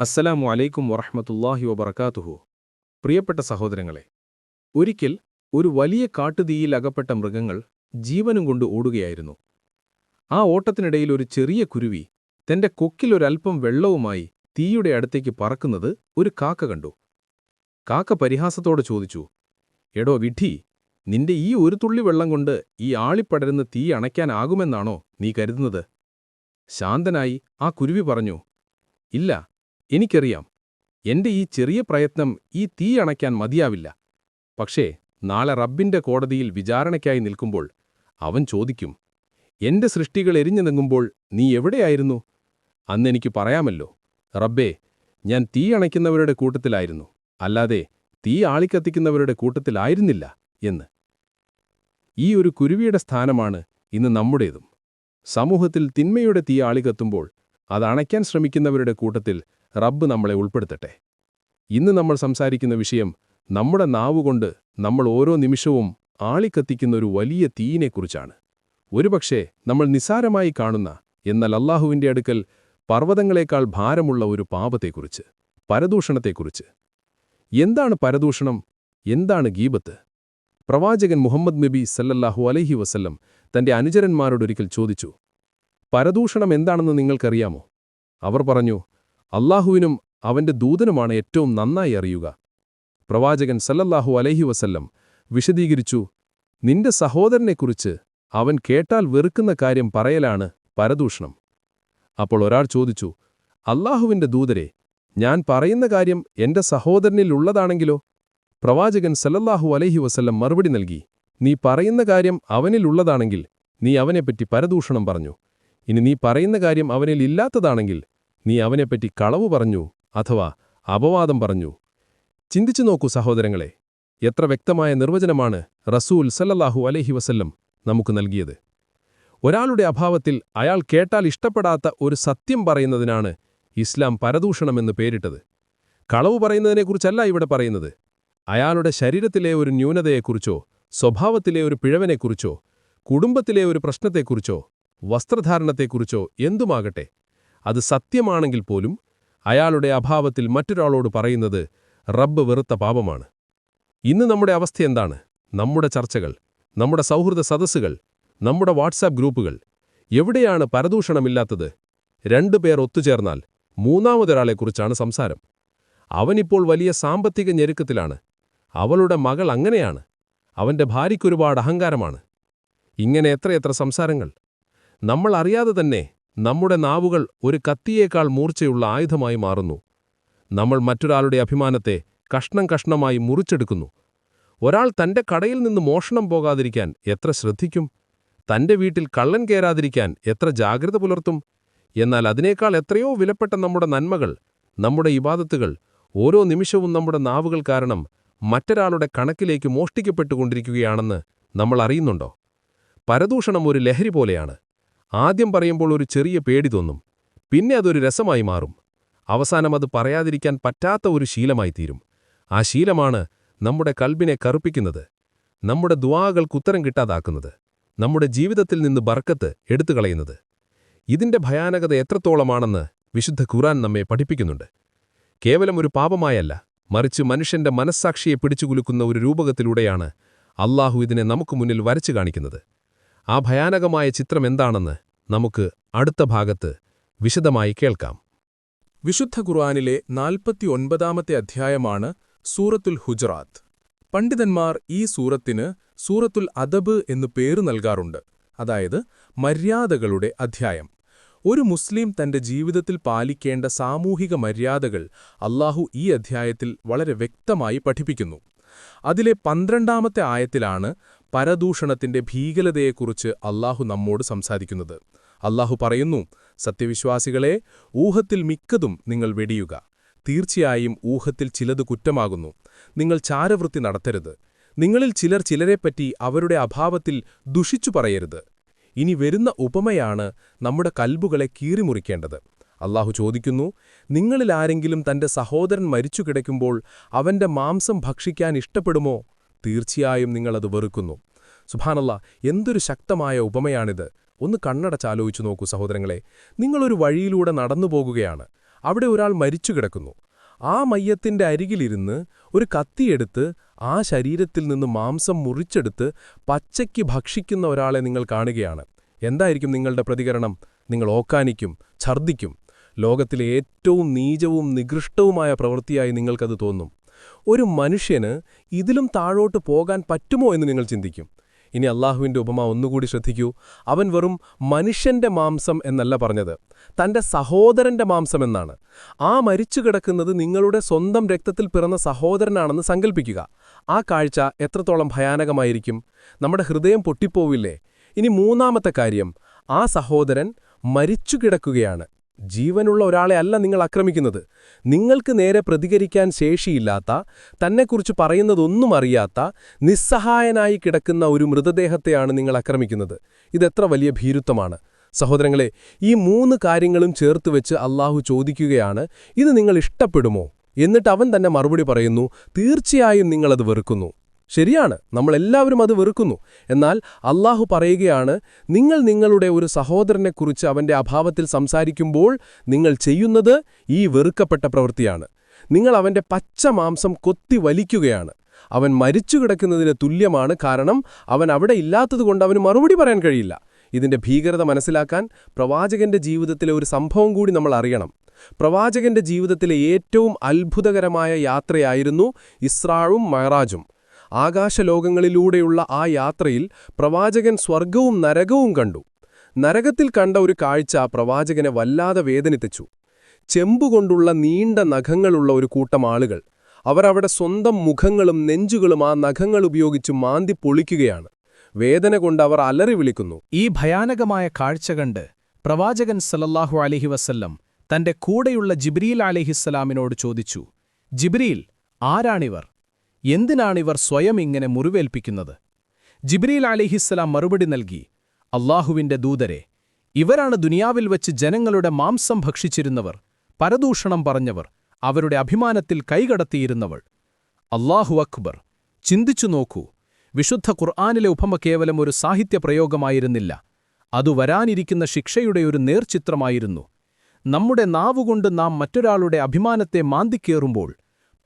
അസ്സലാമു അലൈക്കും വറഹ്മത്തുള്ളാഹി വബറകാതുഹു. പ്രിയപ്പെട്ട സഹോദരങ്ങളെ ഒരിക്കൽ ഒരു വലിയ കാട്ടുതീയിൽ അകപ്പെട്ട മൃഗങ്ങൾ ജീവനും കൊണ്ട് ഓടുകയായിരുന്നു. ആ ഓട്ടത്തിനിടയിൽ ഒരു ചെറിയ കുരുവി തന്റെ കൊക്കിലൊരൽപ്പം വെള്ളവുമായി തീയുടെ അടുത്തേക്ക് പറക്കുന്നത് ഒരു കാക്ക കണ്ടു. കാക്ക പരിഹാസത്തോടെ ചോദിച്ചു എടോ വിഡ്ഢി നിന്റെ ഈ ഒരു തുള്ളി വെള്ളം കൊണ്ട് ഈ ആളിപ്പടരുന്ന തീ അണയ്ക്കാനാകുമെന്നാണോ നീ കരുതുന്നത്? ശാന്തനായി ആ കുരുവി പറഞ്ഞു ഇല്ല എനിക്കറിയാം. എന്റെ ഈ ചെറിയ പ്രയത്നം ഈ തീ അണയ്ക്കാൻ മതിയാവില്ല. പക്ഷേ നാളെ റബ്ബിന്റെ കോടതിയിൽ വിചാരണയ്ക്കായി നിൽക്കുമ്പോൾ അവൻ ചോദിക്കും എന്റെ സൃഷ്ടികൾ എരിഞ്ഞു നീങ്ങുമ്പോൾ നീ എവിടെയായിരുന്നു? അന്നെനിക്ക് പറയാമല്ലോ റബ്ബേ ഞാൻ തീ അണയ്ക്കുന്നവരുടെ കൂട്ടത്തിലായിരുന്നു. അല്ലാതെ തീ ആളിക്കത്തിക്കുന്നവരുടെ കൂട്ടത്തിലായിരുന്നില്ല എന്ന്. ഈ ഒരു കുരുവിയുടെ സ്ഥാനമാണ് ഇന്ന് നമ്മുടേതും. സമൂഹത്തിൽ തിന്മയുടെ തീ ആളികത്തുമ്പോൾ അത് അണയ്ക്കാൻ ശ്രമിക്കുന്നവരുടെ കൂട്ടത്തിൽ റബ്ബ് നമ്മളെ ഉൾപ്പെടുത്തട്ടെ. ഇന്ന് നമ്മൾ സംസാരിക്കുന്ന വിഷയം നമ്മുടെ നാവുകൊണ്ട് നമ്മൾ ഓരോ നിമിഷവും ആളിക്കത്തിക്കുന്ന ഒരു വലിയ തീയിനെക്കുറിച്ചാണ്. ഒരുപക്ഷേ നമ്മൾ നിസാരമായി കാണുന്ന എന്നാൽ അള്ളാഹുവിന്റെ അടുക്കൽ പർവതങ്ങളെക്കാൾ ഭാരമുള്ള ഒരു പാപത്തെക്കുറിച്ച് പരദൂഷണത്തെക്കുറിച്ച്. എന്താണ് പരദൂഷണം? എന്താണ് ഗീബത്ത്? പ്രവാചകൻ മുഹമ്മദ് നബി സല്ലല്ലാഹു അലൈഹി വസല്ലം തന്റെ അനുചരന്മാരോടൊരിക്കൽ ചോദിച്ചു പരദൂഷണം എന്താണെന്ന് നിങ്ങൾക്കറിയാമോ? അവർ പറഞ്ഞു അല്ലാഹുവിനും അവന്റെ ദൂതനുമാണ് ഏറ്റവും നന്നായി അറിയുക. പ്രവാചകൻ സല്ലല്ലാഹു അലൈഹി വസല്ലം വിശദീകരിച്ചു നിന്റെ സഹോദരനെക്കുറിച്ച് അവൻ കേട്ടാൽ വെറുക്കുന്ന കാര്യം പറയലാണ് പരദൂഷണം. അപ്പോൾ ഒരാൾ ചോദിച്ചു അല്ലാഹുവിന്റെ ദൂതരെ ഞാൻ പറയുന്ന കാര്യം എന്റെ സഹോദരനിലുള്ളതാണെങ്കിലോ പ്രവാചകൻ സല്ലല്ലാഹു അലൈഹി വസല്ലം മറുപടി നൽകി നീ പറയുന്ന കാര്യം അവനിലുള്ളതാണെങ്കിൽ നീ അവനെപ്പറ്റി പരദൂഷണം പറഞ്ഞു. ഇനി നീ പറയുന്ന കാര്യം അവനിൽ ഇല്ലാത്തതാണെങ്കിൽ നീ അവനെപ്പറ്റി കളവ് പറഞ്ഞു അഥവാ അപവാദം പറഞ്ഞു. ചിന്തിച്ചു നോക്കൂ സഹോദരങ്ങളെ എത്ര വ്യക്തമായ നിർവചനമാണ് റസൂൽ സല്ലല്ലാഹു അലഹി വസല്ലം നമുക്ക് നൽകിയത്. ഒരാളുടെ അഭാവത്തിൽ അയാൾ കേട്ടാൽ ഇഷ്ടപ്പെടാത്ത ഒരു സത്യം പറയുന്നതിനാണ് ഇസ്ലാം പരദൂഷണമെന്ന് പേരിട്ടത്. കളവ് പറയുന്നതിനെക്കുറിച്ചല്ല ഇവിടെ പറയുന്നത്. അയാളുടെ ശരീരത്തിലെ ഒരു ന്യൂനതയെക്കുറിച്ചോ സ്വഭാവത്തിലെ ഒരു പിഴവിനെക്കുറിച്ചോ കുടുംബത്തിലെ ഒരു പ്രശ്നത്തെക്കുറിച്ചോ വസ്ത്രധാരണത്തെക്കുറിച്ചോ എന്തുമാകട്ടെ അത് സത്യമാണെങ്കിൽ പോലും അയാളുടെ അഭാവത്തിൽ മറ്റൊരാളോട് പറയുന്നത് റബ്ബ് വെറുത്ത പാപമാണ്. ഇന്ന് നമ്മുടെ അവസ്ഥ എന്താണ്? നമ്മുടെ ചർച്ചകൾ നമ്മുടെ സൗഹൃദ സദസ്സുകൾ നമ്മുടെ വാട്സാപ്പ് ഗ്രൂപ്പുകൾ എവിടെയാണ് പരദൂഷണമില്ലാത്തത്? രണ്ടുപേർ ഒത്തുചേർന്നാൽ മൂന്നാമതൊരാളെക്കുറിച്ചാണ് സംസാരം. അവനിപ്പോൾ വലിയ സാമ്പത്തിക ഞെരുക്കത്തിലാണ്. അവളുടെ മകൾ അങ്ങനെയാണ്. അവന്റെ ഭാര്യയ്ക്കൊരുപാട് അഹങ്കാരമാണ്. ഇങ്ങനെ എത്രയെത്ര സംസാരങ്ങൾ. നമ്മൾ അറിയാതെ തന്നെ നമ്മുടെ നാവുകൾ ഒരു കത്തിയേക്കാൾ മൂർച്ചയുള്ള ആയുധമായി മാറുന്നു. നമ്മൾ മറ്റൊരാളുടെ അഭിമാനത്തെ കഷ്ണം കഷ്ണമായി മുറിച്ചെടുക്കുന്നു. ഒരാൾ തന്റെ കടയിൽ നിന്ന് മോഷണം പോകാതിരിക്കാൻ എത്ര ശ്രദ്ധിക്കും? തന്റെ വീട്ടിൽ കള്ളൻ കയറാതിരിക്കാൻ എത്ര ജാഗ്രത പുലർത്തും? എന്നാൽ അതിനേക്കാൾ എത്രയോ വിലപ്പെട്ട നമ്മുടെ നന്മകൾ നമ്മുടെ ഇബാദത്തുകൾ ഓരോ നിമിഷവും നമ്മുടെ നാവുകൾ കാരണം മറ്റൊരാളുടെ കണക്കിലേക്ക് മോഷ്ടിക്കപ്പെട്ടുകൊണ്ടിരിക്കുകയാണെന്ന് നമ്മൾ അറിയുന്നുണ്ടോ? പരദൂഷണം ഒരു ലഹരി പോലെയാണ്. ആദ്യം പറയുമ്പോൾ ഒരു ചെറിയ പേടി തോന്നും. പിന്നെ അതൊരു രസമായി മാറും. അവസാനം അത് പറയാതിരിക്കാൻ പറ്റാത്ത ഒരു ശീലമായി തീരും. ആ ശീലമാണ് നമ്മുടെ കൽബിനെ കറുപ്പിക്കുന്നത്. നമ്മുടെ ദുവാകൾക്കുത്തരം കിട്ടാതാക്കുന്നത്. നമ്മുടെ ജീവിതത്തിൽ നിന്ന് ബർക്കത്ത് എടുത്തുകളയുന്നത്. ഇതിന്റെ ഭയാനകത എത്രത്തോളമാണെന്ന് വിശുദ്ധ ഖുറാൻ നമ്മെ പഠിപ്പിക്കുന്നുണ്ട്. കേവലം ഒരു പാപമായല്ല മറിച്ച് മനുഷ്യന്റെ മനസ്സാക്ഷിയെ പിടിച്ചുകുലുക്കുന്ന ഒരു രൂപകത്തിലൂടെയാണ് അള്ളാഹു ഇതിനെ നമുക്ക് മുന്നിൽ വരച്ചു കാണിക്കുന്നത്. ആ ഭയാനകമായ ചിത്രം എന്താണെന്ന് നമുക്ക് അടുത്ത ഭാഗത്ത് വിശദമായി കേൾക്കാം. വിശുദ്ധ ഖുർആനിലെ നാൽപ്പത്തിയൊൻപതാമത്തെ അധ്യായമാണ് സൂറത്തുൽ ഹുജറാത്ത്. പണ്ഡിതന്മാർ ഈ സൂറത്തിന് സൂറത്തുൽ അദബ് എന്നു പേരു നൽകാറുണ്ട്. അതായത് മര്യാദകളുടെ അധ്യായം. ഒരു മുസ്ലിം തന്റെ ജീവിതത്തിൽ പാലിക്കേണ്ട സാമൂഹിക മര്യാദകൾ അല്ലാഹു ഈ അധ്യായത്തിൽ വളരെ വ്യക്തമായി പഠിപ്പിക്കുന്നു. അതിലെ പന്ത്രണ്ടാമത്തെ ആയത്തിലാണ് പരദൂഷണത്തിന്റെ ഭീകരതയെക്കുറിച്ച് അല്ലാഹു നമ്മോട് സംസാരിക്കുന്നത്. അല്ലാഹു പറയുന്നു സത്യവിശ്വാസികളെ ഊഹത്തിൽ മിക്കതും നിങ്ങൾ വെടിയുക. തീർച്ചയായും ഊഹത്തിൽ ചിലത് കുറ്റമാകുന്നു. നിങ്ങൾ ചാരവൃത്തി നടത്തരുത്. നിങ്ങളിൽ ചിലർ ചിലരെപ്പറ്റി അവരുടെ അഭാവത്തിൽ ദുഷിച്ചു പറയരുത്. ഇനി വരുന്ന ഉപമയാണ് നമ്മുടെ കൽബുകളെ കീറിമുറിക്കേണ്ടത്. അള്ളാഹു ചോദിക്കുന്നു നിങ്ങളിൽ ആരെങ്കിലും തന്റെ സഹോദരൻ മരിച്ചു കിടക്കുമ്പോൾ അവന്റെ മാംസം ഭക്ഷിക്കാൻ ഇഷ്ടപ്പെടുമോ? തീർച്ചയായും നിങ്ങളത് വെറുക്കുന്നു. സുഭാനല്ല എന്തൊരു ശക്തമായ ഉപമയാണിത്. ഒന്ന് കണ്ണടച്ചാലോചിച്ചു നോക്കൂ സഹോദരങ്ങളെ. നിങ്ങളൊരു വഴിയിലൂടെ നടന്നു പോകുകയാണ് അവിടെ ഒരാൾ മരിച്ചു കിടക്കുന്നു. ആ മയ്യത്തിന്റെ അരികിലിരുന്ന് ഒരു കത്തിയെടുത്ത് ആ ശരീരത്തിൽ നിന്ന് മാംസം മുറിച്ചെടുത്ത് പച്ചയ്ക്ക് ഭക്ഷിക്കുന്ന ഒരാളെ നിങ്ങൾ കാണുകയാണ്. എന്തായിരിക്കും നിങ്ങളുടെ പ്രതികരണം? നിങ്ങൾ ഓക്കാനിക്കും ഛർദ്ദിക്കും. ലോകത്തിലെ ഏറ്റവും നീചവും നികൃഷ്ടവുമായ പ്രവൃത്തിയായി നിങ്ങൾക്കത് തോന്നും. ഒരു മനുഷ്യന് ഇതിലും താഴോട്ട് പോകാൻ പറ്റുമോ എന്ന് നിങ്ങൾ ചിന്തിക്കും. ഇനി അള്ളാഹുവിന്റെ ഉപമ ഒന്നുകൂടി ശ്രദ്ധിക്കൂ. അവൻ വെറും മനുഷ്യന്റെ മാംസം എന്നല്ല പറഞ്ഞത്. തന്റെ സഹോദരന്റെ മാംസം എന്നാണ്. ആ മരിച്ചു കിടക്കുന്നത് നിങ്ങളുടെ സ്വന്തം രക്തത്തിൽ പിറന്ന സഹോദരനാണെന്ന് സങ്കല്പിക്കുക ആ കാഴ്ച എത്രത്തോളം ഭയാനകമായിരിക്കും. നമ്മുടെ ഹൃദയം പൊട്ടിപ്പോവില്ലേ? ഇനി മൂന്നാമത്തെ കാര്യം. ആ സഹോദരൻ മരിച്ചു കിടക്കുകയാണ്. ജീവനുള്ള ഒരാളെ അല്ല നിങ്ങൾ ആക്രമിക്കുന്നത്. നിങ്ങൾക്ക് നേരെ പ്രതികരിക്കാൻ ശേഷിയില്ലാത്ത തന്നെക്കുറിച്ച് പറയുന്നതൊന്നും അറിയാത്ത നിസ്സഹായനായി കിടക്കുന്ന ഒരു മൃതദേഹത്തെയാണ് നിങ്ങൾ ആക്രമിക്കുന്നത്. ഇതെത്ര വലിയ ഭീരുത്വമാണ്. സഹോദരങ്ങളെ ഈ മൂന്ന് കാര്യങ്ങളും ചേർത്ത് വെച്ച് അള്ളാഹു ചോദിക്കുകയാണ് ഇത് നിങ്ങൾ ഇഷ്ടപ്പെടുമോ? എന്നിട്ട് അവൻ തന്നെ മറുപടി പറയുന്നു തീർച്ചയായും നിങ്ങളത് വെറുക്കുന്നു. ശരിയാണ് നമ്മളെല്ലാവരും അത് വെറുക്കുന്നു. എന്നാൽ അള്ളാഹു പറയുകയാണ് നിങ്ങൾ നിങ്ങളുടെ ഒരു സഹോദരനെക്കുറിച്ച് അവന്റെ അഭാവത്തിൽ സംസാരിക്കുമ്പോൾ നിങ്ങൾ ചെയ്യുന്നത് ഈ വെറുക്കപ്പെട്ട പ്രവൃത്തിയാണ്. നിങ്ങൾ അവന്റെ പച്ച മാംസം കൊത്തി വലിക്കുകയാണ്. അവൻ മരിച്ചു കിടക്കുന്നതിന് തുല്യമാണ് കാരണം അവൻ അവിടെ ഇല്ലാത്തതുകൊണ്ട് അവന് മറുപടി പറയാൻ കഴിയില്ല. ഇതിന്റെ ഭീകരത മനസ്സിലാക്കാൻ പ്രവാചകന്റെ ജീവിതത്തിലെ ഒരു സംഭവം കൂടി നമ്മൾ അറിയണം. പ്രവാചകന്റെ ജീവിതത്തിലെ ഏറ്റവും അത്ഭുതകരമായ യാത്രയായിരുന്നു ഇസ്രാഴും മയറാജും ആകാശലോകങ്ങളിലൂടെയുള്ള ആ യാത്രയിൽ പ്രവാചകൻ സ്വർഗവും നരകവും കണ്ടു. നരകത്തിൽ കണ്ട ഒരു കാഴ്ച പ്രവാചകനെ വല്ലാതെ വേദനിപ്പിച്ചു. ചെമ്പുകൊണ്ടുള്ള നീണ്ട നഖങ്ങളുള്ള ഒരു കൂട്ടം ആളുകൾ. അവരവിടെ സ്വന്തം മുഖങ്ങളും നെഞ്ചുകളും ആ നഖങ്ങൾ ഉപയോഗിച്ച് മാന്തി പൊളിക്കുകയാണ്. വേദന കൊണ്ട് അവർ അലറി വിളിക്കുന്നു. ഈ ഭയാനകമായ കാഴ്ച കണ്ട് പ്രവാചകൻ സലല്ലാഹു അലഹി വസല്ലം തന്റെ കൂടെയുള്ള ജിബ്രീൽ അലഹിസ്സലാമിനോട് ചോദിച്ചു ജിബ്രീൽ ആരാണിവർ? എന്തിനാണിവർ സ്വയം ഇങ്ങനെ മുറിവേൽപ്പിക്കുന്നത്? ജിബ്രീൽ അലിഹിസ്സലാം മറുപടി നൽകി അള്ളാഹുവിന്റെ ദൂതരെ ഇവരാണ് ദുനിയാവിൽ വച്ച് ജനങ്ങളുടെ മാംസം ഭക്ഷിച്ചിരുന്നവർ പരദൂഷണം പറഞ്ഞവർ അവരുടെ അഭിമാനത്തിൽ കൈകടത്തിയിരുന്നവൾ. അള്ളാഹു അക്ബർ ചിന്തിച്ചു നോക്കൂ വിശുദ്ധ ഖുർആാനിലെ ഉപമ കേവലം ഒരു സാഹിത്യപ്രയോഗമായിരുന്നില്ല അതു വരാനിരിക്കുന്ന ശിക്ഷയുടെ ഒരു നേർചിത്രമായിരുന്നു. നമ്മുടെ നാവുകൊണ്ട് നാം മറ്റൊരാളുടെ അഭിമാനത്തെ മാന്തിക്കേറുമ്പോൾ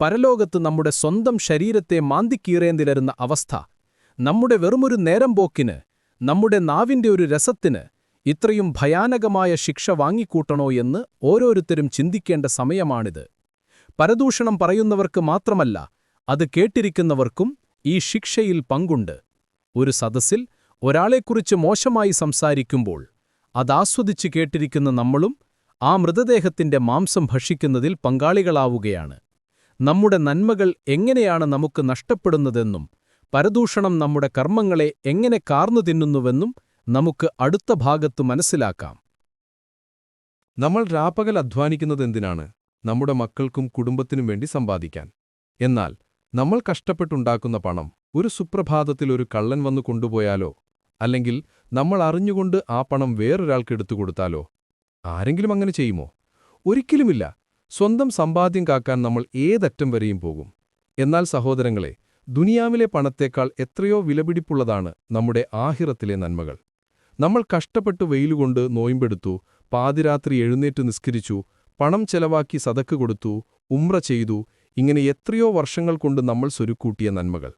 പരലോകത്ത് നമ്മുടെ സ്വന്തം ശരീരത്തെ മാന്തിക്കീറേന്തിലരുന്ന അവസ്ഥ നമ്മുടെ വെറുമൊരു നേരം പോക്കിന് നമ്മുടെ നാവിന്റെ ഒരു രസത്തിന് ഇത്രയും ഭയാനകമായ ശിക്ഷ വാങ്ങിക്കൂട്ടണോ എന്ന് ഓരോരുത്തരും ചിന്തിക്കേണ്ട സമയമാണിത്. പരദൂഷണം പറയുന്നവർക്ക് മാത്രമല്ല അത് കേട്ടിരിക്കുന്നവർക്കും ഈ ശിക്ഷയിൽ പങ്കുണ്ട്. ഒരു സദസ്സിൽ ഒരാളെക്കുറിച്ച് മോശമായി സംസാരിക്കുമ്പോൾ അതാസ്വദിച്ച് കേട്ടിരിക്കുന്ന നമ്മളും ആ മൃതദേഹത്തിന്റെ മാംസം ഭക്ഷിക്കുന്നതിൽ പങ്കാളികളാവുകയാണ്. നമ്മുടെ നന്മകൾ എങ്ങനെയാണ് നമുക്ക് നഷ്ടപ്പെടുന്നതെന്നും പരദൂഷണം നമ്മുടെ കർമ്മങ്ങളെ എങ്ങനെ കാർന്നു തിന്നുന്നുവെന്നും നമുക്ക് അടുത്ത ഭാഗത്ത് മനസ്സിലാക്കാം. നമ്മൾ രാപ്പകൽ അധ്വാനിക്കുന്നതെന്തിനാണ്? നമ്മുടെ മക്കൾക്കും കുടുംബത്തിനും വേണ്ടി സമ്പാദിക്കാൻ. എന്നാൽ നമ്മൾ കഷ്ടപ്പെട്ടുണ്ടാക്കുന്ന പണം ഒരു സുപ്രഭാതത്തിൽ ഒരു കള്ളൻ വന്നു കൊണ്ടുപോയാലോ? അല്ലെങ്കിൽ നമ്മൾ അറിഞ്ഞുകൊണ്ട് ആ പണം വേറൊരാൾക്ക് എടുത്തു കൊടുത്താലോ ആരെങ്കിലും അങ്ങനെ ചെയ്യുമോ? ഒരിക്കലുമില്ല. സ്വന്തം സമ്പാദ്യം കാക്കാൻ നമ്മൾ ഏതറ്റം വരെയും പോകും. എന്നാൽ സഹോദരങ്ങളെ ദുനിയാവിലെ പണത്തേക്കാൾ എത്രയോ വിലപിടിപ്പുള്ളതാണ് നമ്മുടെ ആഹിറത്തിലെ നന്മകൾ. നമ്മൾ കഷ്ടപ്പെട്ട് വെയിലുകൊണ്ട് നോയിമ്പെടുത്തു പാതിരാത്രി എഴുന്നേറ്റ് നിസ്കരിച്ചു പണം ചെലവാക്കി സതക്ക് കൊടുത്തു ഉമ്ര ചെയ്തു ഇങ്ങനെ എത്രയോ വർഷങ്ങൾ കൊണ്ട് നമ്മൾ സ്വരുക്കൂട്ടിയ നന്മകൾ.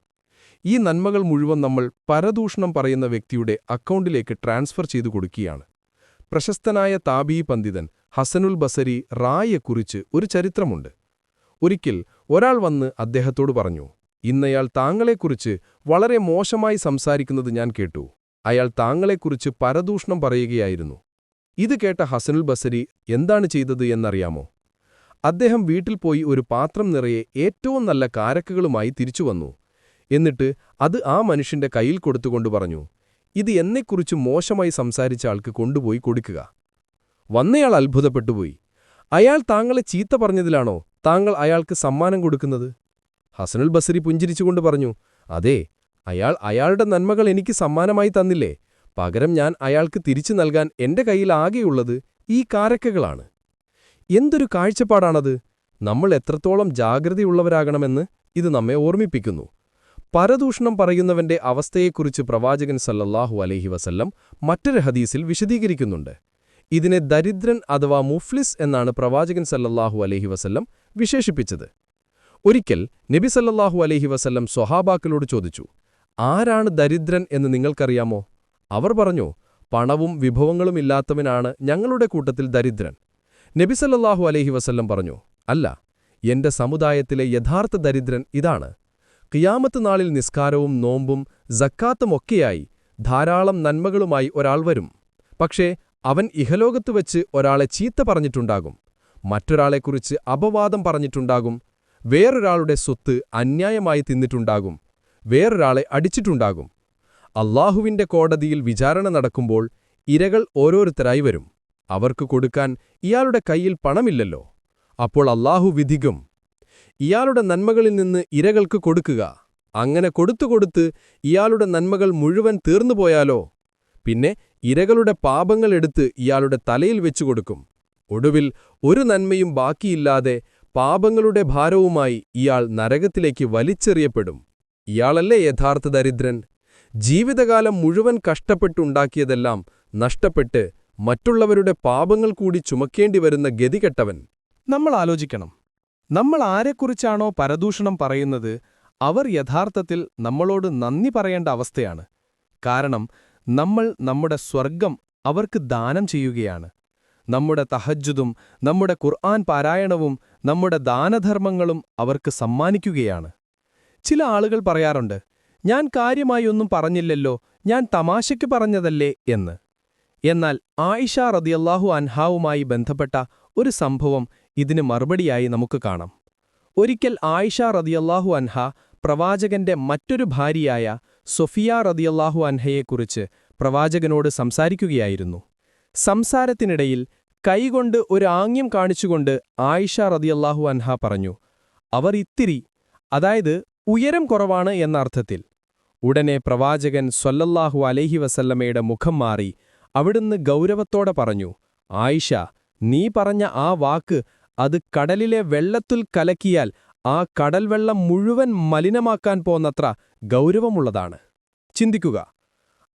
ഈ നന്മകൾ മുഴുവൻ നമ്മൾ പരദൂഷണം പറയുന്ന വ്യക്തിയുടെ അക്കൗണ്ടിലേക്ക് ട്രാൻസ്ഫർ ചെയ്തു കൊടുക്കുകയാണ്. പ്രശസ്തനായ താബീ പണ്ഡിതൻ ഹസനുൽ ബസരി റായെക്കുറിച്ച് ഒരു ചരിത്രമുണ്ട്. ഒരിക്കൽ ഒരാൾ വന്ന് അദ്ദേഹത്തോട് പറഞ്ഞു ഇന്നയാൾ താങ്കളെക്കുറിച്ച് വളരെ മോശമായി സംസാരിക്കുന്നത് ഞാൻ കേട്ടു. അയാൾ താങ്കളെക്കുറിച്ച് പരദൂഷണം പറയുകയായിരുന്നു. ഇത് കേട്ട ഹസനുൽ ബസരി എന്താണ് ചെയ്തത് എന്നറിയാമോ? അദ്ദേഹം വീട്ടിൽ പോയി ഒരു പാത്രം നിറയെ ഏറ്റവും നല്ല കാരക്കുകളുമായി തിരിച്ചുവന്നു എന്നിട്ട് അത് ആ മനുഷ്യന്റെ കയ്യിൽ കൊടുത്തുകൊണ്ട് പറഞ്ഞു ഇത് എന്നെക്കുറിച്ച് മോശമായി സംസാരിച്ച ആൾക്ക് കൊണ്ടുപോയി കൊടുക്കുക. വന്നയാൾ അത്ഭുതപ്പെട്ടുപോയി. അയാൾ താങ്കളെ ചീത്ത പറഞ്ഞതിലാണോ താങ്കൾ അയാൾക്ക് സമ്മാനം കൊടുക്കുന്നത്? ഹസനുൽ ബസരി പുഞ്ചിരിച്ചുകൊണ്ട് പറഞ്ഞു അതെ അയാൾ അയാളുടെ നന്മകൾ എനിക്ക് സമ്മാനമായി തന്നില്ലേ? പകരം ഞാൻ അയാൾക്ക് തിരിച്ചു നൽകാൻ എന്റെ കയ്യിൽ ആകെയുള്ളത് ഈ കാരക്കകളാണ്. എന്തൊരു കാഴ്ചപ്പാടാണത്? നമ്മൾ എത്രത്തോളം ജാഗ്രതയുള്ളവരാകണമെന്ന് ഇത് നമ്മെ ഓർമ്മിപ്പിക്കുന്നു. പരദൂഷണം പറയുന്നവന്റെ അവസ്ഥയെക്കുറിച്ച് പ്രവാചകൻ സല്ലല്ലാഹു അലൈഹി വസല്ലം മറ്റൊരു ഹദീസിൽ വിശദീകരിക്കുന്നുണ്ട്. ഇതിനെ ദരിദ്രൻ അഥവാ മുഫ്ലിസ് എന്നാണ് പ്രവാചകൻ സല്ലല്ലാഹു അലൈഹി വസല്ലം വിശേഷിപ്പിച്ചത്. ഒരിക്കൽ നബി സല്ലല്ലാഹു അലൈഹി വസല്ലം സ്വഹാബാക്കളോട് ചോദിച്ചു ആരാണ് ദരിദ്രൻ എന്ന് നിങ്ങൾക്കറിയാമോ? അവർ പറഞ്ഞു പണവും വിഭവങ്ങളുമില്ലാത്തവനാണ് ഞങ്ങളുടെ കൂട്ടത്തിൽ ദരിദ്രൻ. നബി സല്ലല്ലാഹു അലൈഹി വസല്ലം പറഞ്ഞു അല്ല എന്റെ സമുദായത്തിലെ യഥാർത്ഥ ദരിദ്രൻ ഇതാണ്. കിയാമത്ത് നാളിൽ നിസ്കാരവും നോമ്പും ജക്കാത്തുമൊക്കെയായി ധാരാളം നന്മകളുമായി ഒരാൾ വരും. പക്ഷേ അവൻ ഇഹലോകത്ത് വെച്ച് ഒരാളെ ചീത്ത പറഞ്ഞിട്ടുണ്ടാകും. മറ്റൊരാളെക്കുറിച്ച് അപവാദം പറഞ്ഞിട്ടുണ്ടാകും. വേറൊരാളുടെ സ്വത്ത് അന്യായമായി തിന്നിട്ടുണ്ടാകും. വേറൊരാളെ അടിച്ചിട്ടുണ്ടാകും. അള്ളാഹുവിന്റെ കോടതിയിൽ വിചാരണ നടക്കുമ്പോൾ ഇരകൾ ഓരോരുത്തരായി വരും. അവർക്ക് കൊടുക്കാൻ ഇയാളുടെ കയ്യിൽ പണമില്ലല്ലോ. അപ്പോൾ അള്ളാഹു വിധിക്കും. ഇയാളുടെ നന്മകളിൽ നിന്ന് ഇരകൾക്ക് കൊടുക്കുക. അങ്ങനെ കൊടുത്തു കൊടുത്ത് ഇയാളുടെ നന്മകൾ മുഴുവൻ തീർന്നുപോയാലോ പിന്നെ ഇരകളുടെ പാപങ്ങൾ എടുത്ത് ഇയാളുടെ തലയിൽ വെച്ചു കൊടുക്കും. ഒടുവിൽ ഒരു നന്മയും ബാക്കിയില്ലാതെ പാപങ്ങളുടെ ഭാരവുമായി ഇയാൾ നരകത്തിലേക്ക് വലിച്ചെറിയപ്പെടും. ഇയാളല്ലേ യഥാർത്ഥ ദരിദ്രൻ? ജീവിതകാലം മുഴുവൻ കഷ്ടപ്പെട്ടുണ്ടാക്കിയതെല്ലാം നഷ്ടപ്പെട്ട് മറ്റുള്ളവരുടെ പാപങ്ങൾ കൂടി ചുമക്കേണ്ടി വരുന്ന ഗതികെട്ടവൻ. നമ്മൾ ആലോചിക്കണം. നമ്മൾ ആരെക്കുറിച്ചാണോ പരദൂഷണം പറയുന്നത് അവർ യഥാർത്ഥത്തിൽ നമ്മളോട് നന്ദി പറയേണ്ട അവസ്ഥയാണ്. കാരണം നമ്മൾ നമ്മുടെ സ്വർഗം അവർക്ക് ദാനം ചെയ്യുകയാണ്. നമ്മുടെ തഹജ്ജുദും നമ്മുടെ ഖുർആൻ പാരായണവും നമ്മുടെ ദാനധർമ്മങ്ങളും അവർക്ക് സമ്മാനിക്കുകയാണ്. ചില ആളുകൾ പറയാറുണ്ട് ഞാൻ കാര്യമായി ഒന്നും പറഞ്ഞില്ലല്ലോ ഞാൻ തമാശയ്ക്ക് പറഞ്ഞതല്ലേ എന്ന്. എന്നാൽ ആയിഷ റതിയല്ലാഹു അൻഹാവുമായി ബന്ധപ്പെട്ട ഒരു സംഭവം ഇതിന് മറുപടിയായി നമുക്ക് കാണാം. ഒരിക്കൽ ആയിഷ റതിയല്ലാഹു അൻഹ പ്രവാചകന്റെ മറ്റൊരു ഭാര്യയായ സൊഫിയ റതിയല്ലാഹു അൻഹയെക്കുറിച്ച് പ്രവാചകനോട് സംസാരിക്കുകയായിരുന്നു. സംസാരത്തിനിടയിൽ കൈകൊണ്ട് ഒരു ആംഗ്യം കാണിച്ചുകൊണ്ട് ആയിഷ റതിയല്ലാഹു അൻഹ പറഞ്ഞു അവർ ഇത്തിരി അതായത് ഉയരം കുറവാണ് എന്ന അർത്ഥത്തിൽ. ഉടനെ പ്രവാചകൻ സ്വല്ലല്ലാഹു അലൈഹി വസല്ലമ്മയുടെ മുഖം മാറി അവിടുന്ന് ഗൗരവത്തോടെ പറഞ്ഞു ആയിഷ നീ പറഞ്ഞ ആ വാക്ക് അത് കടലിലെ വെള്ളത്തിൽ കലക്കിയാൽ ആ കടൽവെള്ളം മുഴുവൻ മലിനമാക്കാൻ പോന്നത്ര ഗൗരവമുള്ളതാണ്. ചിന്തിക്കുക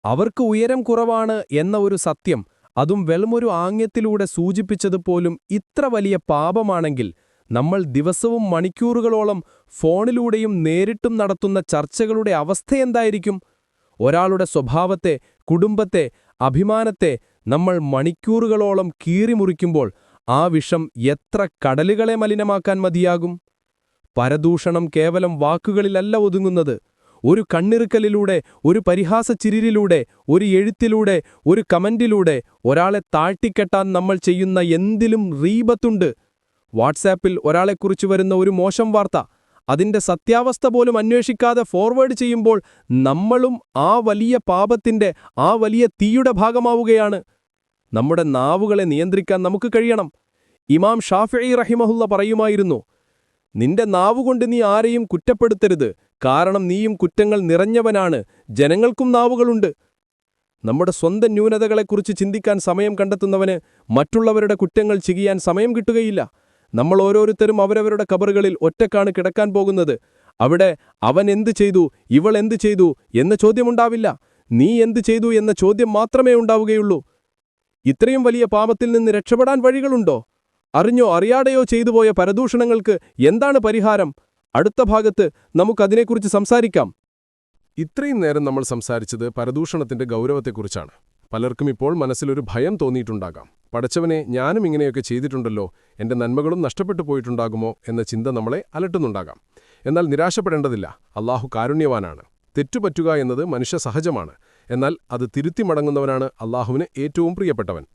അവർക്ക് ഉയരം കുറവാണ് എന്ന ഒരു സത്യം അതും വെളുമൊരു ആംഗ്യത്തിലൂടെ സൂചിപ്പിച്ചതുപോലും ഇത്ര വലിയ പാപമാണെങ്കിൽ നമ്മൾ ദിവസവും മണിക്കൂറുകളോളം ഫോണിലൂടെയും നേരിട്ടും നടത്തുന്ന ചർച്ചകളുടെ അവസ്ഥയെന്തായിരിക്കും ഒരാളുടെ സ്വഭാവത്തെ കുടുംബത്തെ അഭിമാനത്തെ നമ്മൾ മണിക്കൂറുകളോളം കീറിമുറിക്കുമ്പോൾ ആ വിഷം എത്ര കടലുകളെ മലിനമാക്കാൻ മതിയാകും? പരദൂഷണം കേവലം വാക്കുകളിലല്ല ഒതുങ്ങുന്നത്. ഒരു കണ്ണിറുക്കലിലൂടെ ഒരു പരിഹാസച്ചിരിരിലൂടെ ഒരു എഴുത്തിലൂടെ ഒരു കമന്റിലൂടെ ഒരാളെ താഴ്ത്തിക്കെട്ടാൻ നമ്മൾ ചെയ്യുന്ന എന്തിലും റീബത്തുണ്ട്. വാട്സാപ്പിൽ ഒരാളെക്കുറിച്ച് വരുന്ന ഒരു മോശം വാർത്ത അതിന്റെ സത്യാവസ്ഥ പോലും അന്വേഷിക്കാതെ ഫോർവേഡ് ചെയ്യുമ്പോൾ നമ്മളും ആ വലിയ പാപത്തിന്റെ ആ വലിയ തീയുടെ ഭാഗമാവുകയാണ്. നമ്മുടെ നാവുകളെ നിയന്ത്രിക്കാൻ നമുക്ക് കഴിയണം. ഇമാം ഷാഫി റഹിമഹുല്ല പറയുമായിരുന്നു നിന്റെ നാവുകൊണ്ട് നീ ആരെയും കുറ്റപ്പെടുത്തരുത്. കാരണം നീയും കുറ്റങ്ങൾ നിറഞ്ഞവനാണ്. ജനങ്ങൾക്കും നാവുകളുണ്ട്. നമ്മുടെ സ്വന്തം ന്യൂനതകളെക്കുറിച്ച് ചിന്തിക്കാൻ സമയം കണ്ടെത്തുന്നവന് മറ്റുള്ളവരുടെ കുറ്റങ്ങൾ ചികിയാൻ സമയം കിട്ടുകയില്ല. നമ്മൾ ഓരോരുത്തരും അവരവരുടെ കബറുകളിൽ ഒറ്റക്കാണ് കിടക്കാൻ പോകുന്നത്. അവിടെ അവൻ എന്തു ചെയ്തു ഇവൾ എന്തു ചെയ്തു എന്ന ചോദ്യമുണ്ടാവില്ല. നീ എന്തു ചെയ്തു എന്ന ചോദ്യം മാത്രമേ ഉണ്ടാവുകയുള്ളൂ. ഇത്രയും വലിയ പാപത്തിൽ നിന്ന് രക്ഷപ്പെടാൻ വഴികളുണ്ടോ? അറിഞ്ഞോ അറിയാതെയോ ചെയ്തുപോയ പരദൂഷണങ്ങൾക്ക് എന്താണ് പരിഹാരം? അടുത്ത ഭാഗത്ത് നമുക്കതിനെക്കുറിച്ച് സംസാരിക്കാം. ഇത്രയും നേരം നമ്മൾ സംസാരിച്ചത് പരദൂഷണത്തിന്റെ ഗൗരവത്തെക്കുറിച്ചാണ്. പലർക്കും ഇപ്പോൾ മനസ്സിലൊരു ഭയം തോന്നിയിട്ടുണ്ടാകാം. പടച്ചവനെ ഞാനും ഇങ്ങനെയൊക്കെ ചെയ്തിട്ടുണ്ടല്ലോ. എന്റെ നന്മകളും നഷ്ടപ്പെട്ടു പോയിട്ടുണ്ടാകുമോ എന്ന ചിന്ത നമ്മളെ അലട്ടുന്നുണ്ടാകാം. എന്നാൽ നിരാശപ്പെടേണ്ടതില്ല. അള്ളാഹു കാരുണ്യവാനാണ്. തെറ്റുപറ്റുക എന്നത് മനുഷ്യ സഹജമാണ്. എന്നാൽ അത് തിരുത്തി മടങ്ങുന്നവനാണ് അള്ളാഹുവിന് ഏറ്റവും പ്രിയപ്പെട്ടവൻ.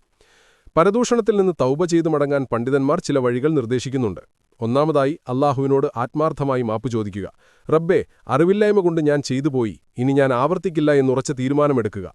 പരദൂഷണത്തിൽ നിന്ന് തൗബ ചെയ്തു മടങ്ങാൻ പണ്ഡിതന്മാർ ചില വഴികൾ നിർദ്ദേശിക്കുന്നുണ്ട്. ഒന്നാമതായി അള്ളാഹുവിനോട് ആത്മാർത്ഥമായി മാപ്പ് ചോദിക്കുക. റബ്ബേ അറിവില്ലായ്മ കൊണ്ട് ഞാൻ ചെയ്തുപോയി ഇനി ഞാൻ ആവർത്തിക്കില്ല എന്നുറച്ച തീരുമാനമെടുക്കുക.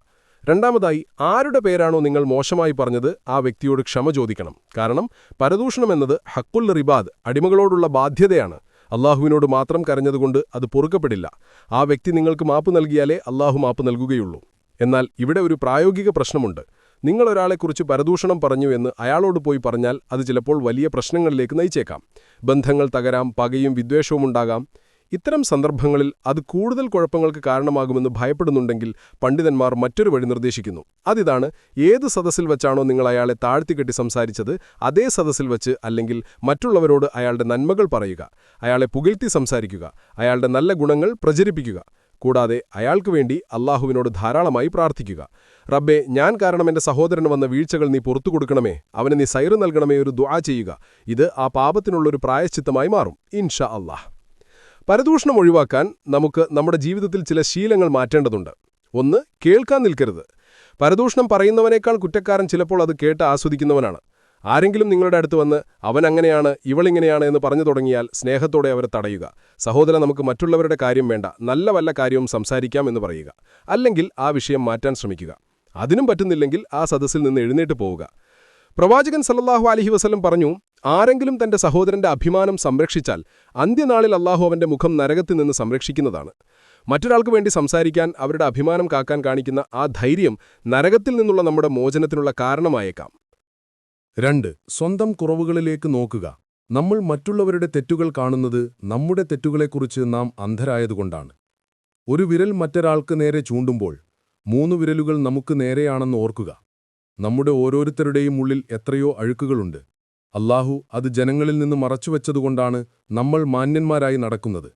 രണ്ടാമതായി ആരുടെ പേരാണോ നിങ്ങൾ മോശമായി പറഞ്ഞത് ആ വ്യക്തിയോട് ക്ഷമ ചോദിക്കണം. കാരണം പരദൂഷണമെന്നത് ഹക്കുൽ റിബാദ് അടിമകളോടുള്ള ബാധ്യതയാണ്. അള്ളാഹുവിനോട് മാത്രം കരഞ്ഞതുകൊണ്ട് അത് പൊറുക്കപ്പെടില്ല. ആ വ്യക്തി നിങ്ങൾക്ക് മാപ്പ് നൽകിയാലേ അള്ളാഹു മാപ്പ് നൽകുകയുള്ളൂ. എന്നാൽ ഇവിടെ ഒരു പ്രായോഗിക പ്രശ്നമുണ്ട്. നിങ്ങളൊരാളെക്കുറിച്ച് പരദൂഷണം പറഞ്ഞു എന്ന് അയാളോട് പോയി പറഞ്ഞാൽ അത് ചിലപ്പോൾ വലിയ പ്രശ്നങ്ങളിലേക്ക് നയിച്ചേക്കാം. ബന്ധങ്ങൾ തകരാം പകയും വിദ്വേഷവും ഉണ്ടാകാം ഇത്തരം സന്ദർഭങ്ങളിൽ അത് കൂടുതൽ കുഴപ്പങ്ങൾക്ക് കാരണമാകുമെന്ന് ഭയപ്പെടുന്നുണ്ടെങ്കിൽ പണ്ഡിതന്മാർ മറ്റൊരു വഴി നിർദ്ദേശിക്കുന്നു. അതിതാണ് ഏത് സദസ്സിൽ വച്ചാണോ നിങ്ങൾ അയാളെ താഴ്ത്തിക്കെട്ടി സംസാരിച്ചത് അതേ സദസ്സിൽ വച്ച് അല്ലെങ്കിൽ മറ്റുള്ളവരോട് അയാളുടെ നന്മകൾ പറയുക അയാളെ പുകഴ്ത്തി സംസാരിക്കുക അയാളുടെ നല്ല ഗുണങ്ങൾ പ്രചരിപ്പിക്കുക. കൂടാതെ അയാൾക്ക് വേണ്ടി അള്ളാഹുവിനോട് ധാരാളമായി പ്രാർത്ഥിക്കുക. റബ്ബെ ഞാൻ കാരണം എന്റെ സഹോദരന് വന്ന വീഴ്ചകൾ നീ പുറത്തു കൊടുക്കണമേ അവന് നീ സൈറ് നൽകണമേ ഒരു ദ്വാ ചെയ്യുക. ഇത് ആ പാപത്തിനുള്ളൊരു പ്രായശ്ചിത്തമായി മാറും. ഇൻഷാ അള്ളാഹ്. പരദൂഷണം ഒഴിവാക്കാൻ നമുക്ക് നമ്മുടെ ജീവിതത്തിൽ ചില ശീലങ്ങൾ മാറ്റേണ്ടതുണ്ട്. ഒന്ന് കേൾക്കാൻ നിൽക്കരുത്. പരദൂഷണം പറയുന്നവനേക്കാൾ കുറ്റക്കാരൻ ചിലപ്പോൾ അത് കേട്ട് ആസ്വദിക്കുന്നവനാണ്. ആരെങ്കിലും നിങ്ങളുടെ അടുത്ത് വന്ന് അവൻ അങ്ങനെയാണ് ഇവളിങ്ങനെയാണ് എന്ന് പറഞ്ഞു തുടങ്ങിയാൽ സ്നേഹത്തോടെ അവരെ തടയുക. സഹോദരൻ നമുക്ക് മറ്റുള്ളവരുടെ കാര്യം വേണ്ട. നല്ല വല്ല കാര്യവും സംസാരിക്കാം എന്ന് പറയുക. അല്ലെങ്കിൽ ആ വിഷയം മാറ്റാൻ ശ്രമിക്കുക. അതിനും പറ്റുന്നില്ലെങ്കിൽ ആ സദസ്സിൽ നിന്ന് എഴുന്നേറ്റ് പോവുക. പ്രവാചകൻ സല്ലാഹു അലഹി വസ്ലം പറഞ്ഞു ആരെങ്കിലും തന്റെ സഹോദരന്റെ അഭിമാനം സംരക്ഷിച്ചാൽ അന്ത്യനാളിൽ അള്ളാഹു അവന്റെ മുഖം നരകത്തിൽ നിന്ന് സംരക്ഷിക്കുന്നതാണ്. മറ്റൊരാൾക്ക് വേണ്ടി സംസാരിക്കാൻ അവരുടെ അഭിമാനം കാക്കാൻ കാണിക്കുന്ന ആ ധൈര്യം നരകത്തിൽ നിന്നുള്ള നമ്മുടെ മോചനത്തിനുള്ള കാരണമായേക്കാം. രണ്ട് സ്വന്തം കുറവുകളിലേക്ക് നോക്കുക. നമ്മൾ മറ്റുള്ളവരുടെ തെറ്റുകൾ കാണുന്നത് നമ്മുടെ തെറ്റുകളെക്കുറിച്ച് നാം അന്ധരായതുകൊണ്ടാണ്. ഒരു വിരൽ മറ്റൊരാൾക്ക് നേരെ ചൂണ്ടുമ്പോൾ മൂന്ന് വിരലുകൾ നമുക്ക് നേരെയാണെന്ന് ഓർക്കുക. നമ്മുടെ ഓരോരുത്തരുടെയും ഉള്ളിൽ എത്രയോ അഴുക്കുകളുണ്ട്. അല്ലാഹു അത് ജനങ്ങളിൽ നിന്ന് മറച്ചുവെച്ചതുകൊണ്ടാണ് നമ്മൾ മാന്യന്മാരായി നടക്കുന്നത്.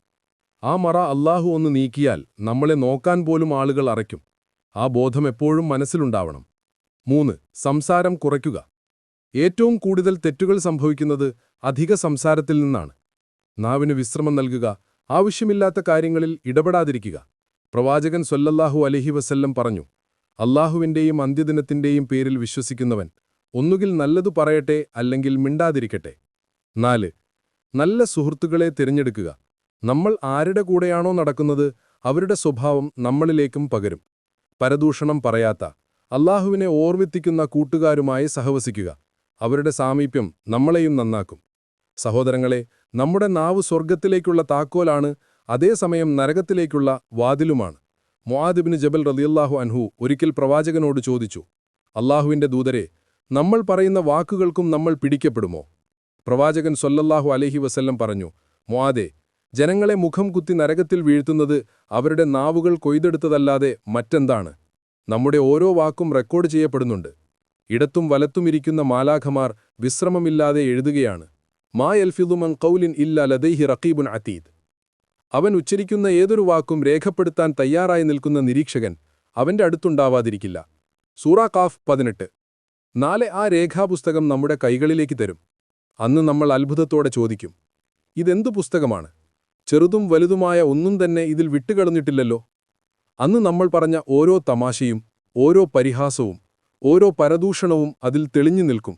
ആ മറ അല്ലാഹു ഒന്ന് നീക്കിയാൽ നമ്മളെ നോക്കാൻ പോലും ആളുകൾ അറയ്ക്കും. ആ ബോധം എപ്പോഴും മനസ്സിലുണ്ടാവണം. മൂന്ന് സംസാരം കുറയ്ക്കുക. ഏറ്റവും കൂടുതൽ തെറ്റുകൾ സംഭവിക്കുന്നത് അധിക സംസാരത്തിൽ നിന്നാണ്. നാവിന് വിശ്രമം നൽകുക ആവശ്യമില്ലാത്ത കാര്യങ്ങളിൽ ഇടപെടാതിരിക്കുക. പ്രവാചകൻ സൊല്ലല്ലാഹു അലഹി വസല്ലം പറഞ്ഞു അള്ളാഹുവിന്റെയും അന്ത്യദിനത്തിന്റെയും പേരിൽ വിശ്വസിക്കുന്നവൻ ഒന്നുകിൽ നല്ലതു പറയട്ടെ അല്ലെങ്കിൽ മിണ്ടാതിരിക്കട്ടെ. നാല് നല്ല സുഹൃത്തുക്കളെ തിരഞ്ഞെടുക്കുക. നമ്മൾ ആരുടെ കൂടെയാണോ നടക്കുന്നത് അവരുടെ സ്വഭാവം നമ്മളിലേക്കും പകരും. പരദൂഷണം പറയാത്ത അള്ളാഹുവിനെ ഓർമ്മിപ്പിക്കുന്ന കൂട്ടുകാരുമായി സഹവസിക്കുക. അവരുടെ സാമീപ്യം നമ്മളെയും നന്നാക്കും. സഹോദരങ്ങളെ നമ്മുടെ നാവ് സ്വർഗത്തിലേക്കുള്ള താക്കോലാണ് അതേസമയം നരകത്തിലേക്കുള്ള വാതിലുമാണ്. മുആദിബിന് ജബൽ റലിയല്ലാഹു അൻഹു ഒരിക്കൽ പ്രവാചകനോട് ചോദിച്ചു അല്ലാഹുവിന്റെ ദൂതരെ നമ്മൾ പറയുന്ന വാക്കുകൾക്കും നമ്മൾ പിടിക്കപ്പെടുമോ? പ്രവാചകൻ സൊല്ലല്ലാഹു അലഹി വസല്ലം പറഞ്ഞു മുആദെ ജനങ്ങളെ മുഖം കുത്തി നരകത്തിൽ വീഴ്ത്തുന്നത് അവരുടെ നാവുകൾ കൊയ്തെടുത്തതല്ലാതെ മറ്റെന്താണ്? നമ്മുടെ ഓരോ വാക്കും റെക്കോർഡ് ചെയ്യപ്പെടുന്നുണ്ട്. ഇടത്തും വലത്തും ഇരിക്കുന്ന മാലാഖമാർ വിശ്രമമില്ലാതെ എഴുതുകയാണ്. മാ യൽഫിദുമൻ കൗലിൻ ഇല്ല ലദൈഹി റക്കീബുൻ അതീദ്. അവൻ ഉച്ചരിക്കുന്ന ഏതൊരു വാക്കും രേഖപ്പെടുത്താൻ തയ്യാറായി നിൽക്കുന്ന നിരീക്ഷകൻ അവന്റെ അടുത്തുണ്ടാവാതിരിക്കില്ല. സൂറാ കാഫ് പതിനെട്ട്. നാളെ ആ രേഖാപുസ്തകം നമ്മുടെ കൈകളിലേക്ക് തരും. അന്ന് നമ്മൾ അത്ഭുതത്തോടെ ചോദിക്കും ഇതെന്തു പുസ്തകമാണ്? ചെറുതും വലുതുമായ ഒന്നും തന്നെ ഇതിൽ വിട്ടുകടന്നിട്ടില്ലല്ലോ? അന്ന് നമ്മൾ പറഞ്ഞ ഓരോ തമാശയും ഓരോ പരിഹാസവും ഓരോ പരദൂഷണവും അതിൽ തെളിഞ്ഞു നിൽക്കും.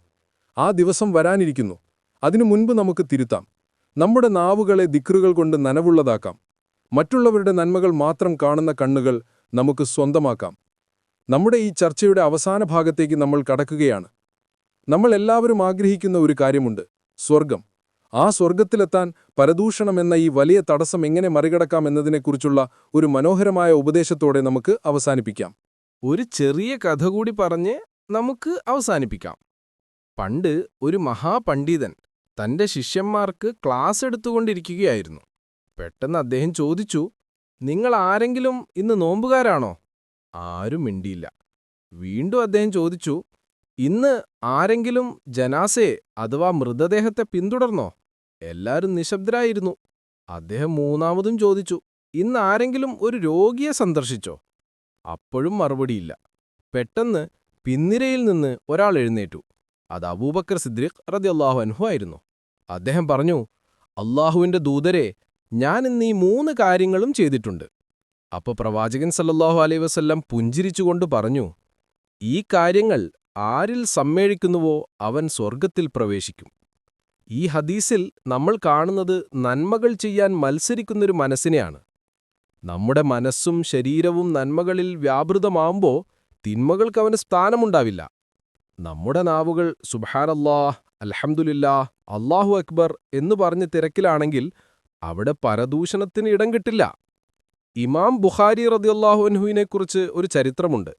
ആ ദിവസം വരാനിരിക്കുന്നു. അതിനു മുൻപ് നമുക്ക് തിരുത്താം. നമ്മുടെ നാവുകളെ ദിക്റുകൾ കൊണ്ട് നനവുള്ളതാക്കാം. മറ്റുള്ളവരുടെ നന്മകൾ മാത്രം കാണുന്ന കണ്ണുകൾ നമുക്ക് സ്വന്തമാക്കാം. നമ്മുടെ ഈ ചർച്ചയുടെ അവസാന ഭാഗത്തേക്ക് നമ്മൾ കടക്കുകയാണ്. നമ്മൾ എല്ലാവരും ആഗ്രഹിക്കുന്ന ഒരു കാര്യമുണ്ട് സ്വർഗം ആ സ്വർഗത്തിലെത്താൻ പരദൂഷണം എന്ന ഈ വലിയ തടസ്സം എങ്ങനെ മറികടക്കാം എന്നതിനെക്കുറിച്ചുള്ള ഒരു മനോഹരമായ ഉപദേശത്തോടെ നമുക്ക് അവസാനിപ്പിക്കാം. ഒരു ചെറിയ കഥ കൂടി പറഞ്ഞ് നമുക്ക് അവസാനിപ്പിക്കാം. പണ്ട് ഒരു മഹാപണ്ഡിതൻ തന്റെ ശിഷ്യന്മാർക്ക് ക്ലാസ് എടുത്തുകൊണ്ടിരിക്കുകയായിരുന്നു. പെട്ടെന്ന് അദ്ദേഹം ചോദിച്ചു നിങ്ങൾ ആരെങ്കിലും ഇന്ന് നോമ്പുകാരാണോ? ആരും മിണ്ടിയില്ല. വീണ്ടും അദ്ദേഹം ചോദിച്ചു ഇന്ന് ആരെങ്കിലും ജനാസയെ അഥവാ മൃതദേഹത്തെ പിന്തുടർന്നോ? എല്ലാവരും നിശബ്ദരായിരുന്നു. അദ്ദേഹം മൂന്നാമതും ചോദിച്ചു ഇന്ന് ആരെങ്കിലും ഒരു രോഗിയെ സന്ദർശിച്ചോ? അപ്പോഴും മറുപടിയില്ല. പെട്ടെന്ന് പിന്നിരയിൽ നിന്ന് ഒരാൾ എഴുന്നേറ്റു. അത് അബൂബക്കർ സിദ്ദിഖ് അള്ളാഹു അൻഹു ആയിരുന്നു. അദ്ദേഹം പറഞ്ഞു അള്ളാഹുവിന്റെ ദൂതരെ ഞാൻ ഇന്ന് ഈ മൂന്ന് കാര്യങ്ങളും ചെയ്തിട്ടുണ്ട്. അപ്പൊ പ്രവാചകൻ സല്ലല്ലാഹു അലൈഹി വസല്ലം പുഞ്ചിരിച്ചുകൊണ്ട് പറഞ്ഞു ഈ കാര്യങ്ങൾ ആരിൽ സമ്മേളിക്കുന്നുവോ അവൻ സ്വർഗത്തിൽ പ്രവേശിക്കും. ഈ ഹദീസിൽ നമ്മൾ കാണുന്നത് നന്മകൾ ചെയ്യാൻ മത്സരിക്കുന്നൊരു മനസ്സിനെയാണ്. നമ്മുടെ മനസ്സും ശരീരവും നന്മകളിൽ വ്യാപൃതമാവുമ്പോൾ തിന്മകൾക്ക് അവന് സ്ഥാനമുണ്ടാവില്ല. നമ്മുടെ നാവുകൾ സുബാനല്ലാ അൽഹംദുലില്ലാ അള്ളാഹു അക്ബർ എന്നു പറഞ്ഞ് തിരക്കിലാണെങ്കിൽ അവിടെ പരദൂഷണത്തിന് ഇടം കിട്ടില്ല. ഇമാം ബുഖാരി റദിയല്ലാഹുഅൻഹുവിനെക്കുറിച്ച് ഒരു ചരിത്രമുണ്ട്.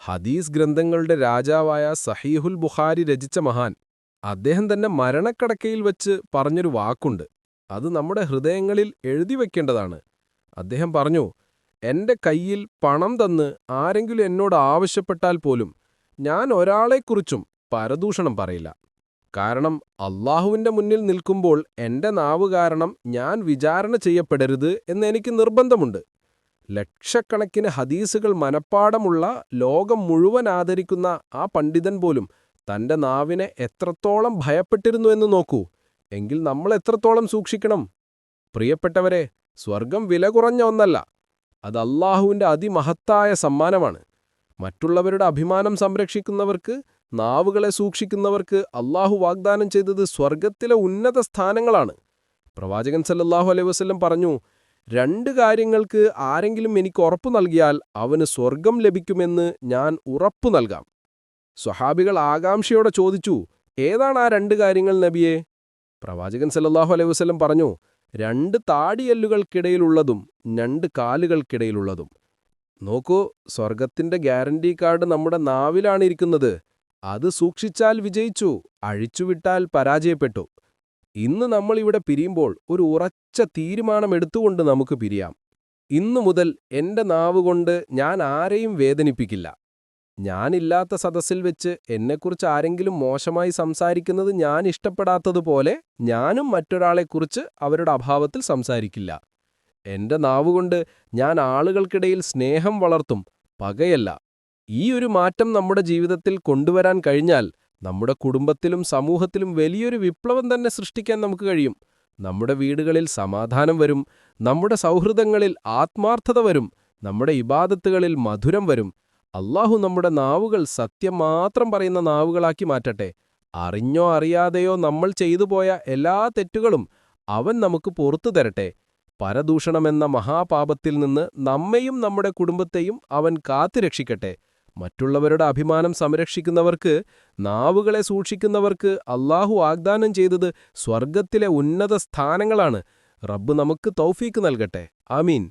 ഹദീസ് ഗ്രന്ഥങ്ങളുടെ രാജാവായ സഹീഹുൽ ബുഖാരി രചിച്ച മഹാൻ അദ്ദേഹം തന്നെ മരണക്കടക്കയിൽ വച്ച് പറഞ്ഞൊരു വാക്കുണ്ട്. അത് നമ്മുടെ ഹൃദയങ്ങളിൽ എഴുതി വയ്ക്കേണ്ടതാണ് അദ്ദേഹം പറഞ്ഞു എന്റെ കയ്യിൽ പണം തന്ന് ആരെങ്കിലും എന്നോട് ആവശ്യപ്പെട്ടാൽ പോലും ഞാൻ ഒരാളെക്കുറിച്ചും പരദൂഷണം പറയില്ല. കാരണം അള്ളാഹുവിന്റെ മുന്നിൽ നിൽക്കുമ്പോൾ എന്റെ നാവ് കാരണം ഞാൻ വിചാരണ ചെയ്യപ്പെടരുത് എന്ന് എനിക്ക് നിർബന്ധമുണ്ട്. ലക്ഷക്കണക്കിന് ഹദീസുകൾ മനപ്പാടമുള്ള ലോകം മുഴുവൻ ആദരിക്കുന്ന ആ പണ്ഡിതൻ പോലും തന്റെ നാവിനെ എത്രത്തോളം ഭയപ്പെട്ടിരുന്നു എന്ന് നോക്കൂ. എങ്കിൽ നമ്മൾ എത്രത്തോളം സൂക്ഷിക്കണം? പ്രിയപ്പെട്ടവരെ സ്വർഗം വില കുറഞ്ഞ ഒന്നല്ല. അത് അള്ളാഹുവിന്റെ അതിമഹത്തായ സമ്മാനമാണ്. മറ്റുള്ളവരുടെ അഭിമാനം സംരക്ഷിക്കുന്നവർക്ക് നാവുകളെ സൂക്ഷിക്കുന്നവർക്ക് അള്ളാഹു വാഗ്ദാനം ചെയ്തത് സ്വർഗത്തിലെ ഉന്നത സ്ഥാനങ്ങളാണ്. പ്രവാചകൻ സല്ലാഹു അലൈഹി വസല്ലം പറഞ്ഞു രണ്ട് കാര്യങ്ങൾക്ക് ആരെങ്കിലും എനിക്ക് ഉറപ്പു നൽകിയാൽ അവന് സ്വർഗം ലഭിക്കുമെന്ന് ഞാൻ ഉറപ്പു നൽകാം. സ്വഹാബികൾ ആകാംക്ഷയോടെ ചോദിച്ചു ഏതാണ് ആ രണ്ട് കാര്യങ്ങൾ നബിയെ? പ്രവാചകൻ സല്ലാഹു അലൈഹി വസല്ലം പറഞ്ഞു രണ്ട് താടിയല്ലുകൾക്കിടയിലുള്ളതും രണ്ട് കാലുകൾക്കിടയിലുള്ളതും. നോക്കൂ സ്വർഗത്തിന്റെ ഗ്യാരണ്ടി കാർഡ് നമ്മുടെ നാവിലാണ് ഇരിക്കുന്നത് അത് സൂക്ഷിച്ചാൽ വിജയിച്ചു അഴിച്ചുവിട്ടാൽ പരാജയപ്പെട്ടു. ഇന്ന് നമ്മൾ ഇവിടെ പിരിയുമ്പോൾ ഒരു ഉറച്ച തീരുമാനമെടുത്തുകൊണ്ട് നമുക്ക് പിരിയാം. ഇന്നു മുതൽ എന്റെ നാവുകൊണ്ട് ഞാൻ ആരെയും വേദനിപ്പിക്കില്ല. ഞാനില്ലാത്ത സദസ്സിൽ വെച്ച് എന്നെക്കുറിച്ച് ആരെങ്കിലും മോശമായി സംസാരിക്കുന്നത് ഞാൻ ഇഷ്ടപ്പെടാത്തതുപോലെ ഞാനും മറ്റൊരാളെക്കുറിച്ച് അവരുടെ അഭാവത്തിൽ സംസാരിക്കില്ല. എന്റെ നാവുകൊണ്ട് ഞാൻ ആളുകൾക്കിടയിൽ സ്നേഹം വളർത്തും പകയല്ല. ഈ ഒരു മാറ്റം നമ്മുടെ ജീവിതത്തിൽ കൊണ്ടുവരാൻ കഴിഞ്ഞാൽ നമ്മുടെ കുടുംബത്തിലും സമൂഹത്തിലും വലിയൊരു വിപ്ലവം തന്നെ സൃഷ്ടിക്കാൻ നമുക്ക് കഴിയും. നമ്മുടെ വീടുകളിൽ സമാധാനം വരും നമ്മുടെ സൗഹൃദങ്ങളിൽ ആത്മാർത്ഥത വരും നമ്മുടെ ഇബാദത്തുകളിൽ മധുരം വരും. അള്ളാഹു നമ്മുടെ നാവുകൾ സത്യം മാത്രം പറയുന്ന നാവുകളാക്കി മാറ്റട്ടെ. അറിഞ്ഞോ അറിയാതെയോ നമ്മൾ ചെയ്തു പോയ എല്ലാ തെറ്റുകളും അവൻ നമുക്ക് പുറത്തു തരട്ടെ. പരദൂഷണമെന്ന മഹാപാപത്തിൽ നിന്ന് നമ്മയും നമ്മുടെ കുടുംബത്തെയും അവൻ കാത്തുരക്ഷിക്കട്ടെ. മറ്റുള്ളവരുടെ അഭിമാനം സംരക്ഷിക്കുന്നവർക്ക് നാവുകളെ സൂക്ഷിക്കുന്നവർക്ക് അള്ളാഹു വാഗ്ദാനം ചെയ്തത് സ്വർഗത്തിലെ ഉന്നത സ്ഥാനങ്ങളാണ്. റബ്ബ് നമുക്ക് തൗഫീക്ക് നൽകട്ടെ. ആമീൻ.